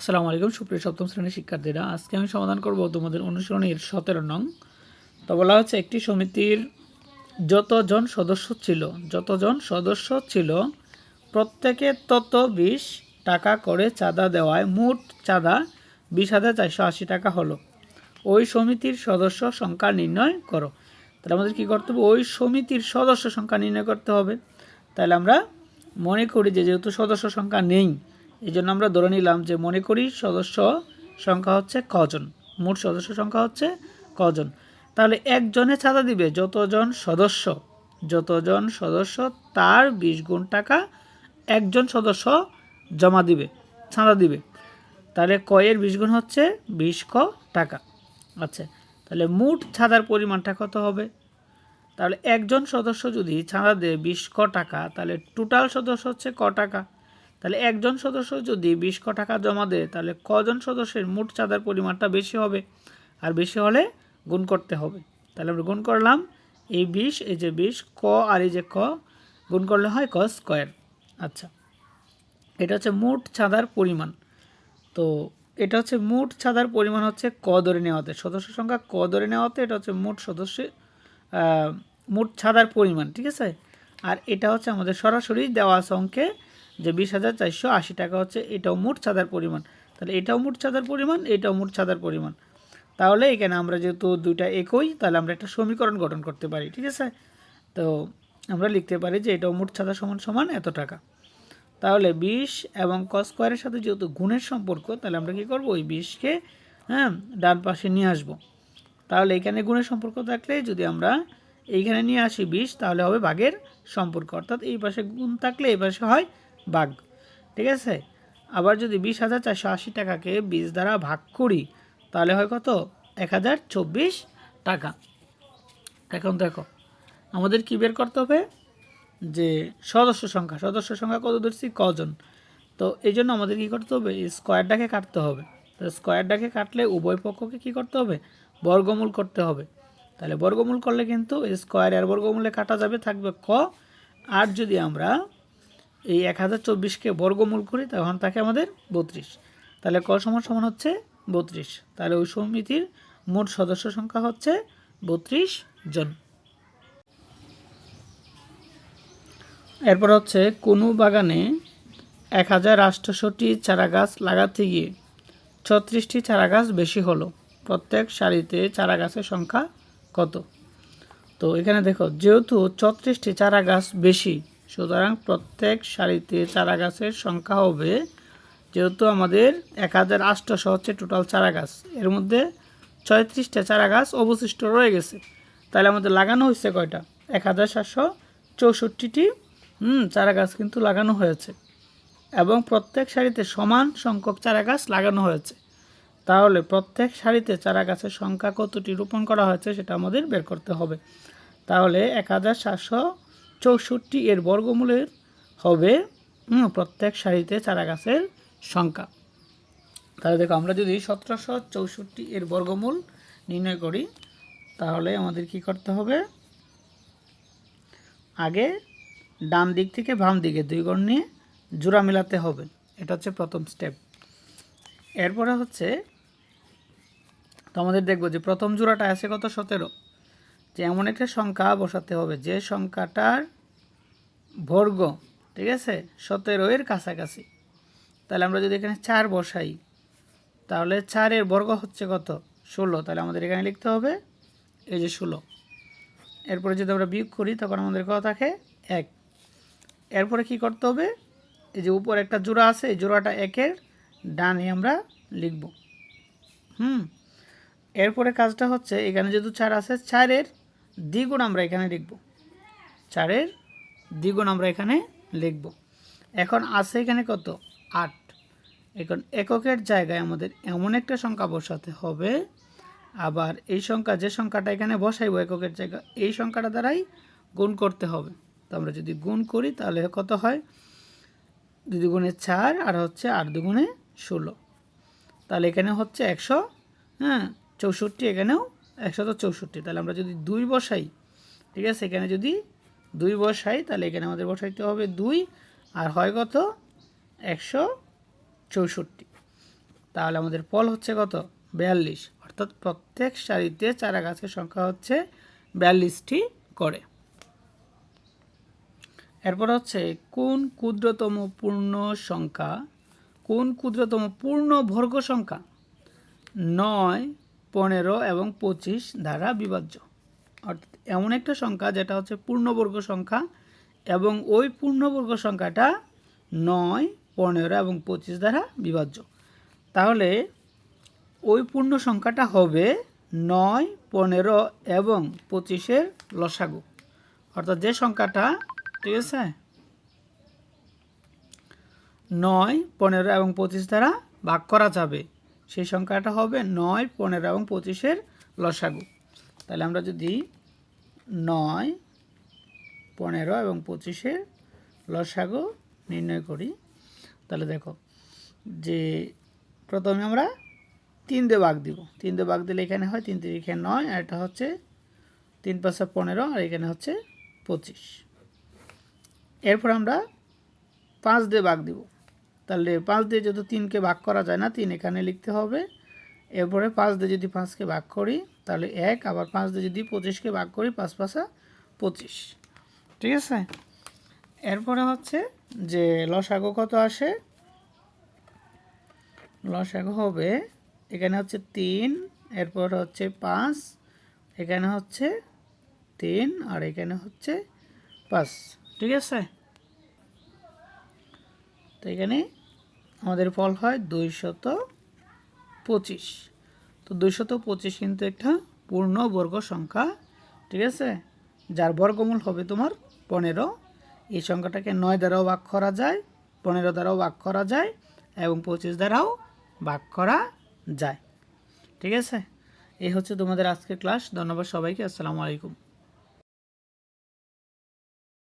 আসসালামু আলাইকুম, সুপ্রিয় সপ্তম শ্রেণির শিক্ষার্থীরা। আজকে আমি সমাধান করব তোমাদের অনুসরণের সতেরো নং। তো বলা হচ্ছে একটি সমিতির যতজন সদস্য ছিল, যতজন সদস্য ছিল, প্রত্যেকে তত বিশ টাকা করে চাঁদা দেওয়ায় মোট চাঁদা বিশ হাজার চারশো আশি টাকা হলো। ওই সমিতির সদস্য সংখ্যা নির্ণয় করো। তাহলে আমাদের কী করতে হবে? ওই সমিতির সদস্য সংখ্যা নির্ণয় করতে হবে। তাহলে আমরা মনে করি যে যেহেতু সদস্য সংখ্যা নেই এই জন্য আমরা ধরে নিলাম যে মনে করি সদস্য সংখ্যা হচ্ছে কজন? মোট সদস্য সংখ্যা হচ্ছে কজন? তাহলে একজনে চাঁদা দিবে যতজন সদস্য যতজন সদস্য তার বিশ গুণ টাকা একজন সদস্য জমা দিবে চাঁদা দিবে। তাহলে কয়ের বিশ গুণ হচ্ছে বিশ ক টাকা। আচ্ছা তাহলে মোট চাঁদার পরিমাণটা কত হবে? তাহলে একজন সদস্য যদি চাঁদা দেয় বিশ ক টাকা, তাহলে টোটাল সদস্য হচ্ছে ক টাকা। তাহলে একজন সদস্য যদি বিশ ক টাকা জমা দেয়, তাহলে কজন সদস্যের মোট চাঁদার পরিমাণটা বেশি হবে? আর বেশি হলে গুণ করতে হবে। তাহলে আমরা গুণ করলাম এই বিশ, এই যে বিশ, ক আর এই যে ক, গুণ করলে হয় ক স্কোয়ার। আচ্ছা এটা হচ্ছে মোট চাঁদার পরিমাণ। তো এটা হচ্ছে মোট চাঁদার পরিমাণ হচ্ছে ক ধরে নেওয়াতে। সদস্য সংখ্যা ক ধরে নেওয়াতে, এটা হচ্ছে মোট সদস্য মোট ছাদার পরিমাণ, ঠিক আছে? আর এটা হচ্ছে আমাদের সরাসরি দেওয়া আছে অঙ্কে যে বিশ হাজার চারশো আশি টাকা হচ্ছে, এটাও মোট ছাদার পরিমাণ। তাহলে এটাও মোট ছাদার পরিমাণ, এটাও মোট ছাদার পরিমাণ। তাহলে এখানে আমরা যেহেতু দুইটা একই, তাহলে আমরা একটা সমীকরণ গঠন করতে পারি, ঠিক আছে? তো আমরা লিখতে পারি যে এটাও মোট ছাদা সমান সমান এত টাকা। তাহলে বিশ এবং ক স্কোয়ারের সাথে যেহেতু গুণের সম্পর্ক, তাহলে আমরা কী করব? ওই বিশকে হ্যাঁ ডান পাশে নিয়ে আসব। তাহলে এখানে গুণের সম্পর্ক থাকলে যদি আমরা এইখানে নিয়ে আসি বিশ, তাহলে হবে বাঘের সম্পর্ক। অর্থাৎ এই পাশে গুণ থাকলে এই পাশে হয় বাঘ, ঠিক আছে? আবার যদি বিশ হাজার চারশো আশি টাকাকে বিশ দ্বারা ভাগ করি, তাহলে হয় কত? এক হাজার চব্বিশ টাকা। এখন দেখো, আমাদের কি বের করতে হবে? যে সদস্য সংখ্যা সদস্য সংখ্যা কত ধরছি কজন? তো এই জন্য আমাদের কী করতে হবে? স্কোয়ারটাকে কাটতে হবে। তো স্কোয়ারটাকে কাটলে উভয় পক্ষকে কী করতে হবে? বর্গমূল করতে হবে। তাহলে বর্গমূল করলে কিন্তু স্কোয়ার আর বর্গমূলে কাটা যাবে, থাকবে ক। আর যদি আমরা এই এক হাজার চব্বিশকে বর্গমূল করি, তখন থাকে আমাদের বত্রিশ। তাহলে ক সমান সমান হচ্ছে বত্রিশ। তাহলে ওই সমিতির মোট সদস্য সংখ্যা হচ্ছে বত্রিশ জন। এরপর হচ্ছে, কোনো বাগানে এক হাজার আটশোটি চারা গাছ লাগাতে গিয়ে ছত্রিশটি চারা গাছ বেশি হলো। প্রত্যেক সারিতে চারা গাছের সংখ্যা কত? তো এখানে দেখো, যেহেতু ছত্রিশটি চারা গাছ বেশি সুতরাং প্রত্যেক সারিতে চারা গাছের সংখ্যা হবে যেহেতু আমাদের এক হাজার আটশোশো হচ্ছে টোটাল চারা গাছ এর মধ্যে ছয়ত্রিশটা চারা গাছ অবশিষ্ট রয়ে গেছে। তাহলে আমাদের লাগানো হয়েছে কয়টা? এক হাজার সাতশো চৌষট্টিটি, হুম চারা গাছ কিন্তু লাগানো হয়েছে। এবং প্রত্যেক সারিতে সমান সংখ্যক চারা গাছ লাগানো হয়েছে। তাহলে প্রত্যেক সারিতে চারা গাছের সংখ্যা কতটি রোপণ করা হয়েছে সেটা আমাদের বের করতে হবে। তাহলে এক হাজার সাতশো চৌষট্টি এর বর্গমূলের হবে প্রত্যেক সারিতে চারা গাছের সংখ্যা। তাহলে দেখো, আমরা যদি সতেরোশো চৌষট্টি এর বর্গমূল নির্ণয় করি, তাহলে আমাদের কি করতে হবে? আগে ডান দিক থেকে বাম দিকে দুই গণ নিয়ে জোড়া মেলাতে হবে। এটা হচ্ছে প্রথম স্টেপ এরপরে হচ্ছে, তো আমাদের দেখব যে প্রথম জোড়াটা আছে কত? সতেরো। যে এমন একটা সংখ্যা বসাতে হবে, যে সংখ্যাটার বর্গ, ঠিক আছে? সতেরো এর কাছাকাছি। তাহলে আমরা যদি এখানে চার বসাই, তাহলে চারের বর্গ হচ্ছে কত? ষোলো। তাহলে আমাদের এখানে লিখতে হবে এই যে ষোলো। এরপরে যদি আমরা বিয়োগ করি, তখন আমাদের কত থাকে? এক। এরপরে কি করতে হবে? এই যে উপর একটা জোড়া আছে, এই জোড়াটা একের ডানে আমরা লিখব। হুম? এরপরে কাজটা হচ্ছে, এখানে যেহেতু চার আছে, চারের দ্বিগুণ আমরা এখানে লিখব। চারের দ্বিগুণ আমরা এখানে লিখব। এখন আছে এখানে কত? আট। এখন এককের জায়গায় আমাদের এমন একটা সংখ্যা বসাতে হবে। আবার এই সংখ্যা, যে সংখ্যাটা এখানে বসাইব এককের জায়গা, এই সংখ্যাটা দ্বারাই গুণ করতে হবে। তো আমরা যদি গুণ করি, তাহলে কত হয়? দুই দুগুণে চার আর হচ্ছে আট দুগুণে ষোলো। তাহলে এখানে হচ্ছে একশো হ্যাঁ চৌষট্টি এখানেও একশত চৌষট্টি। তাহলে আমরা যদি দুই বসাই, ঠিক আছে? এখানে যদি দুই বসাই, তাহলে এখানে আমাদের বসাইতে হবে দুই, আর হয় কত? একশো চৌষট্টি। তাহলে আমাদের ফল হচ্ছে কত? বিয়াল্লিশ। অর্থাৎ প্রত্যেক সারিতে চারা গাছের সংখ্যা হচ্ছে বিয়াল্লিশটি করে। এরপর হচ্ছে, কোন ক্ষুদ্রতম পূর্ণ সংখ্যা, কোন ক্ষুদ্রতম পূর্ণ বর্গ সংখ্যা? নয় পনেরো এবং পঁচিশ দ্বারা বিভাজ্য। অর্থাৎ এমন একটা সংখ্যা যেটা হচ্ছে পূর্ণবর্গ সংখ্যা এবং ওই পূর্ণবর্গ সংখ্যাটা নয়, পনেরো এবং পঁচিশ দ্বারা বিভাজ্য। তাহলে ওই পূর্ণ সংখ্যাটা হবে নয়, পনেরো এবং পঁচিশের লসাগু। অর্থাৎ যে সংখ্যাটা, ঠিক আছে? নয়, পনেরো এবং পঁচিশ দ্বারা ভাগ করা যাবে। সেই সংখ্যাটা হবে নয়, পনেরো এবং পঁচিশের লসাগু। তাহলে আমরা যদি নয়, পনেরো এবং পঁচিশের লসাগু নির্ণয় করি, তাহলে দেখো যে প্রথমে আমরা তিন দিয়ে ভাগ দিব। তিন দিয়ে ভাগ দিলে এখানে হয় তিন এখানে নয়, আর এটা হচ্ছে তিন পাঁচশো পনেরো, আর এখানে হচ্ছে পঁচিশ। এরপর আমরা পাঁচ দিয়ে ভাগ দিব। তাহলে পাঁচ দিয়ে যদি তিনকে ভাগ করা যায় না, তিন এখানে লিখতে হবে। এরপরে পাঁচ দিয়ে যদি পাঁচকে ভাগ করি, তাহলে এক, আবার পাঁচ দিয়ে যদি পঁচিশকে ভাগ করি, পাঁচ পাঁচা পঁচিশ। ঠিক আছে? এরপরে হচ্ছে যে লসাগু কত আসে? লসাগু হবে, এখানে হচ্ছে তিন, এরপর হচ্ছে পাঁচ, এখানে হচ্ছে তিন, আর এখানে হচ্ছে পাঁচ। ঠিক আছে? তো এখানে আমাদের ফল হয় দুইশত পঁচিশ। তো দুইশত পঁচিশ কিন্তু একটা পূর্ণ বর্গ সংখ্যা, ঠিক আছে? যার বর্গমূল হবে তোমার পনেরো। এই সংখ্যাটাকে নয় দ্বারাও ভাগ করা যায়, পনেরো দ্বারাও ভাগ করা যায় এবং পঁচিশ দ্বারাও ভাগ করা যায়। ঠিক আছে? এই হচ্ছে তোমাদের আজকের ক্লাস। ধন্যবাদ সবাইকে। আসসালামু আলাইকুম।